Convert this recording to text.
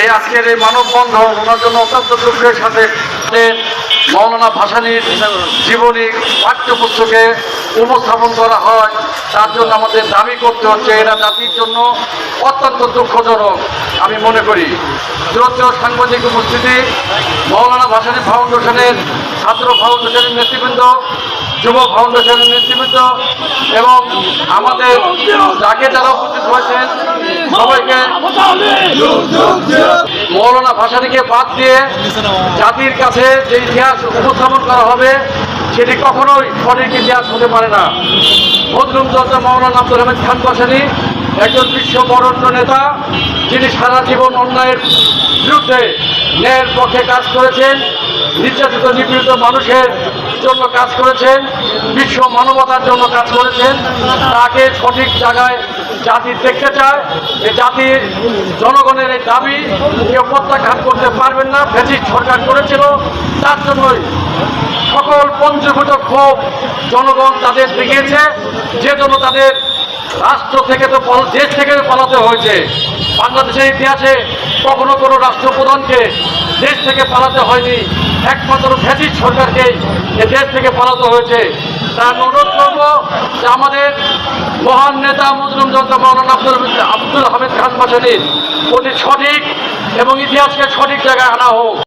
এই আজকের এই মানববন্ধন, ওনার জন্য অত্যন্ত দুঃখের সাথে মৌলানা ভাসানির জীবনী পাঠ্যপুস্তকে উপস্থাপন করা হয়। তার জন্য আমাদের দাবি করতে হচ্ছে, এরা জাতির জন্য অত্যন্ত দুঃখজনক, আমি মনে করি। দূরত্ব, সাংবাদিক উপস্থিতি মৌলানা ভাসানী ফাউন্ডেশনের ছাত্র ফাউন্ডেশনের নেতৃবৃন্দ, যুব ফাউন্ডেশনের নেতৃবৃন্দ এবং আমাদের যাকে যারা উপস্থিত হয়েছেন, সবাইকে মৌলানা ভাসানীকে বাদ দিয়ে জাতির কাছে যে ইতিহাস উপস্থাপন করা হবে, সেটি কখনোই সঠিক ইতিহাস হতে পারে না। মজলুম চন্দ্র মৌলানা আব্দুল হামিদ খান ভাসানী, একজন বিশ্ব বরণ্য নেতা, যিনি সারা জীবন অন্যায়ের বিরুদ্ধে ন্যায়ের পক্ষে কাজ করেছেন, নির্যাতিত, নিপীড়িত মানুষের জন্য কাজ করেছেন, বিশ্ব মানবতার জন্য কাজ করেছেন, তাকে সঠিক জায়গায় জাতি দেখতে চায়, এই জাতির জনগণের এই দাবি কেউ প্রত্যাখ্যান করতে পারবেন না ফেসিস সরকার করেছিল। তার জন্যই সকল পঞ্চভূত ক্ষোভ জনগণ তাদের দেখিয়েছে, যে জন্য তাদের রাষ্ট্র থেকে তো দেশ থেকে পালাতে হয়েছে। বাংলাদেশের ইতিহাসে কখনো কোনো রাষ্ট্রপ্রধানকে দেশ থেকে পালাতে হয়নি। একমাত্র ফ্যাসিস্ট সরকারকে দেশ থেকে পালাতে হয়েছে। তার অনুরোধ করব যে আমাদের মহান নেতা মজলুম জনতা মৌলানা আব্দুল আব্দুল হামিদ খান বাসানির অতি সঠিক এবং ইতিহাসকে সঠিক জায়গায় আনা হোক।